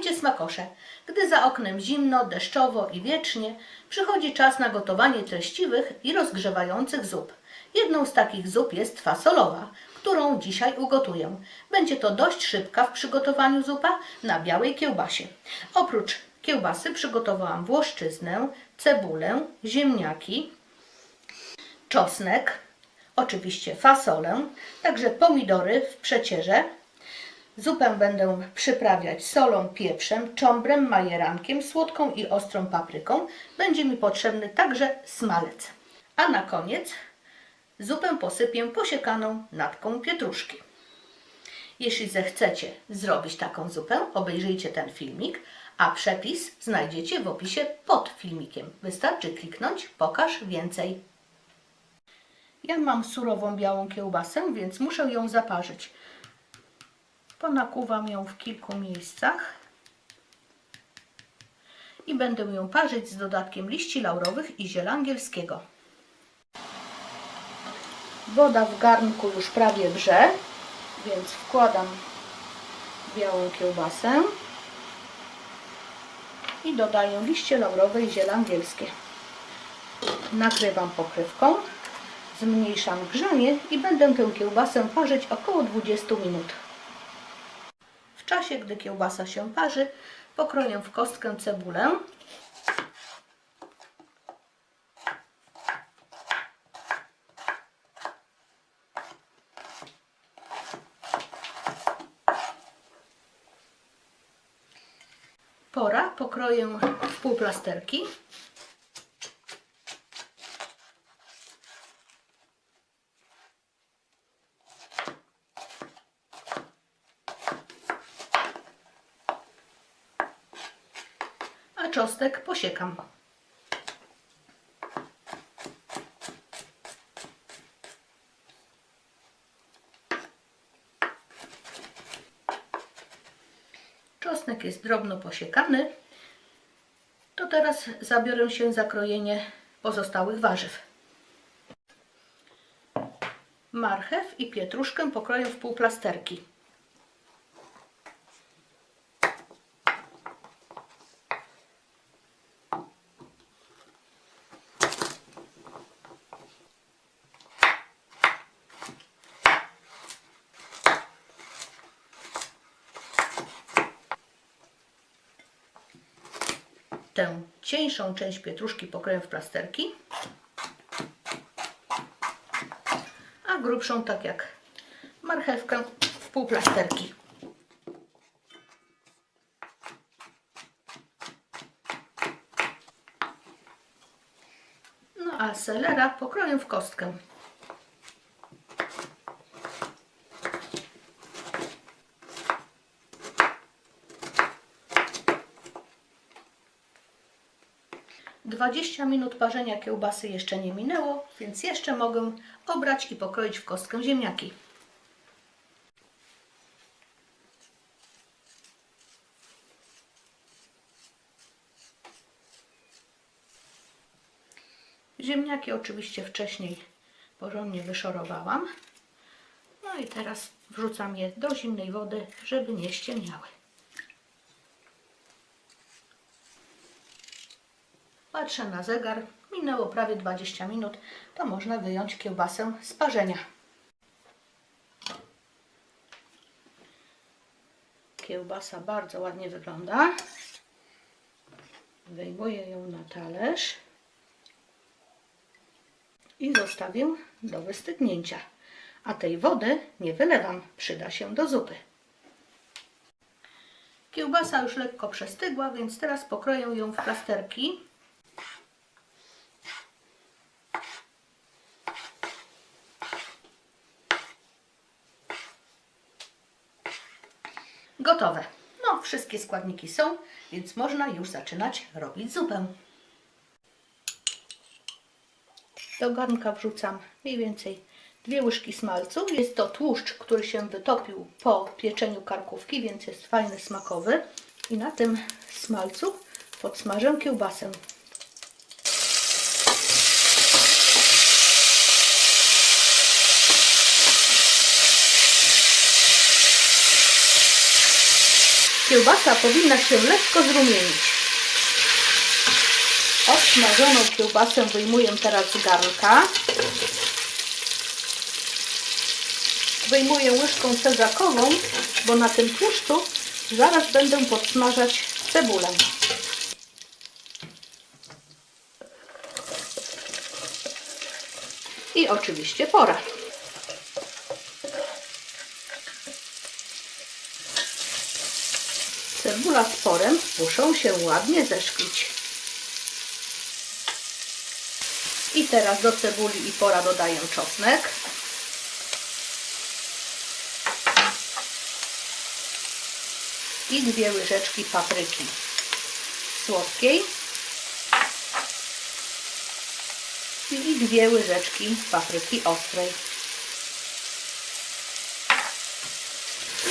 Słuchajcie smakosze, gdy za oknem zimno, deszczowo i wiecznie, przychodzi czas na gotowanie treściwych i rozgrzewających zup. Jedną z takich zup jest fasolowa, którą dzisiaj ugotuję. Będzie to dość szybka w przygotowaniu zupa na białej kiełbasie. Oprócz kiełbasy przygotowałam włoszczyznę, cebulę, ziemniaki, czosnek, oczywiście fasolę, także pomidory w przecierze. Zupę będę przyprawiać solą, pieprzem, czombrem, majerankiem, słodką i ostrą papryką. Będzie mi potrzebny także smalec. A na koniec zupę posypię posiekaną natką pietruszki. Jeśli zechcecie zrobić taką zupę, obejrzyjcie ten filmik, a przepis znajdziecie w opisie pod filmikiem. Wystarczy kliknąć Pokaż więcej. Ja mam surową białą kiełbasę, więc muszę ją zaparzyć. Ponakuwam ją w kilku miejscach i będę ją parzyć z dodatkiem liści laurowych i ziela angielskiego. Woda w garnku już prawie wrze, więc wkładam białą kiełbasę i dodaję liście laurowe i ziele angielskie. Nakrywam pokrywką, zmniejszam grzanie i będę tę kiełbasę parzyć około 20 minut. Czasie, gdy kiełbasa się parzy, pokroję w kostkę cebulę. Pora pokroję w półplasterki. A czosnek posiekam. Czosnek jest drobno posiekany. To teraz zabiorę się za krojenie pozostałych warzyw. Marchew i pietruszkę pokroję w półplasterki. Tę cieńszą część pietruszki pokroję w plasterki, a grubszą, tak jak marchewkę, w półplasterki. No a selera pokroję w kostkę. Dwadzieścia minut parzenia kiełbasy jeszcze nie minęło, więc jeszcze mogę obrać i pokroić w kostkę ziemniaki. Ziemniaki oczywiście wcześniej porządnie wyszorowałam. No i teraz wrzucam je do zimnej wody, żeby nie ściemniały. Patrzę na zegar, minęło prawie 20 minut, to można wyjąć kiełbasę z parzenia. Kiełbasa bardzo ładnie wygląda. Wyjmuję ją na talerz i zostawię do wystygnięcia. A tej wody nie wylewam, przyda się do zupy. Kiełbasa już lekko przestygła, więc teraz pokroję ją w plasterki. Gotowe. No, wszystkie składniki są, więc można już zaczynać robić zupę. Do garnka wrzucam mniej więcej dwie łyżki smalcu. Jest to tłuszcz, który się wytopił po pieczeniu karkówki, więc jest fajny, smakowy. I na tym smalcu podsmażę kiełbasę. Kiełbasa powinna się lekko zrumienić. Obsmażoną kiełbasę wyjmuję teraz z garnka. Wyjmuję łyżką sezakową, bo na tym tłuszczu zaraz będę podsmażać cebulę. I oczywiście pora. Cebula z porem muszą się ładnie zeszklić. I teraz do cebuli i pora dodaję czosnek. I dwie łyżeczki papryki słodkiej. I dwie łyżeczki papryki ostrej.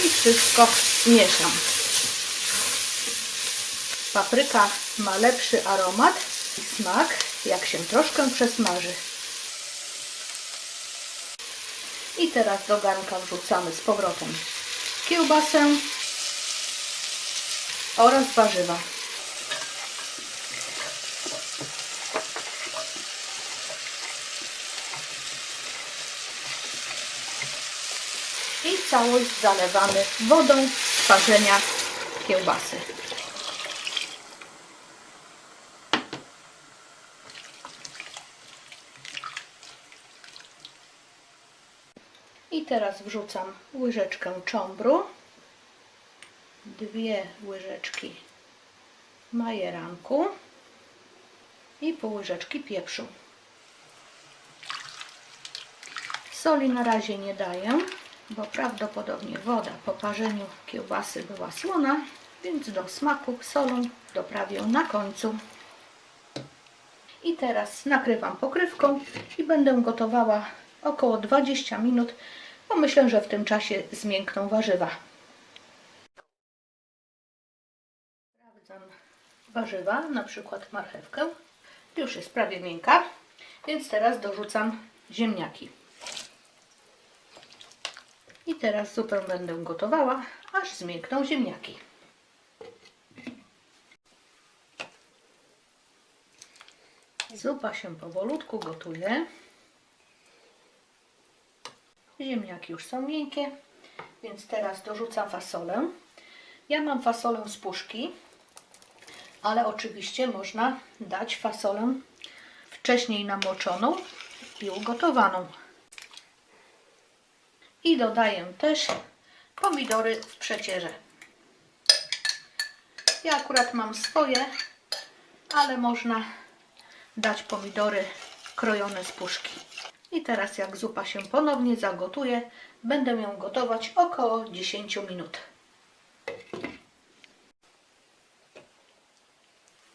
I wszystko mieszam. Papryka ma lepszy aromat i smak, jak się troszkę przesmaży. I teraz do garnka wrzucamy z powrotem kiełbasę oraz warzywa. I całość zalewamy wodą z parzenia kiełbasy. I teraz wrzucam łyżeczkę czombru, dwie łyżeczki majeranku i pół łyżeczki pieprzu. Soli na razie nie daję, bo prawdopodobnie woda po parzeniu kiełbasy była słona, więc do smaku solą doprawię na końcu. I teraz nakrywam pokrywką i będę gotowała około 20 minut, bo myślę, że w tym czasie zmiękną warzywa. Sprawdzam warzywa, na przykład marchewkę. Już jest prawie miękka, więc teraz dorzucam ziemniaki. I teraz zupę będę gotowała, aż zmiękną ziemniaki. Zupa się powolutku gotuje. Ziemniaki już są miękkie, więc teraz dorzucam fasolę. Ja mam fasolę z puszki, ale oczywiście można dać fasolę wcześniej namoczoną i ugotowaną. I dodaję też pomidory w przecierze. Ja akurat mam swoje, ale można dać pomidory krojone z puszki. I teraz jak zupa się ponownie zagotuje, będę ją gotować około 10 minut.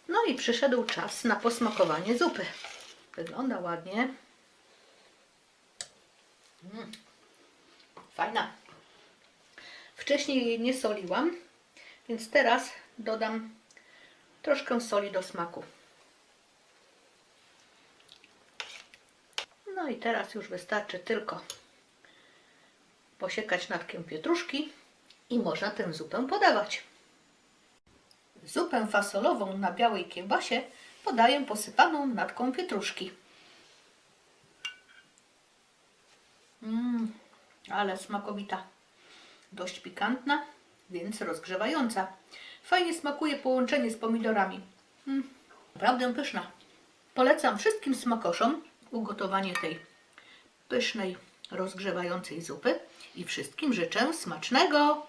No i przyszedł czas na posmakowanie zupy. Wygląda ładnie. Mm. Fajna. Wcześniej jej nie soliłam, więc teraz dodam troszkę soli do smaku. No i teraz już wystarczy tylko posiekać natkiem pietruszki i można tę zupę podawać. Zupę fasolową na białej kiełbasie podaję posypaną natką pietruszki. Mmm, ale smakowita. Dość pikantna, więc rozgrzewająca. Fajnie smakuje połączenie z pomidorami. Mm, naprawdę pyszna. Polecam wszystkim smakoszom ugotowanie tej pysznej, rozgrzewającej zupy i wszystkim życzę smacznego!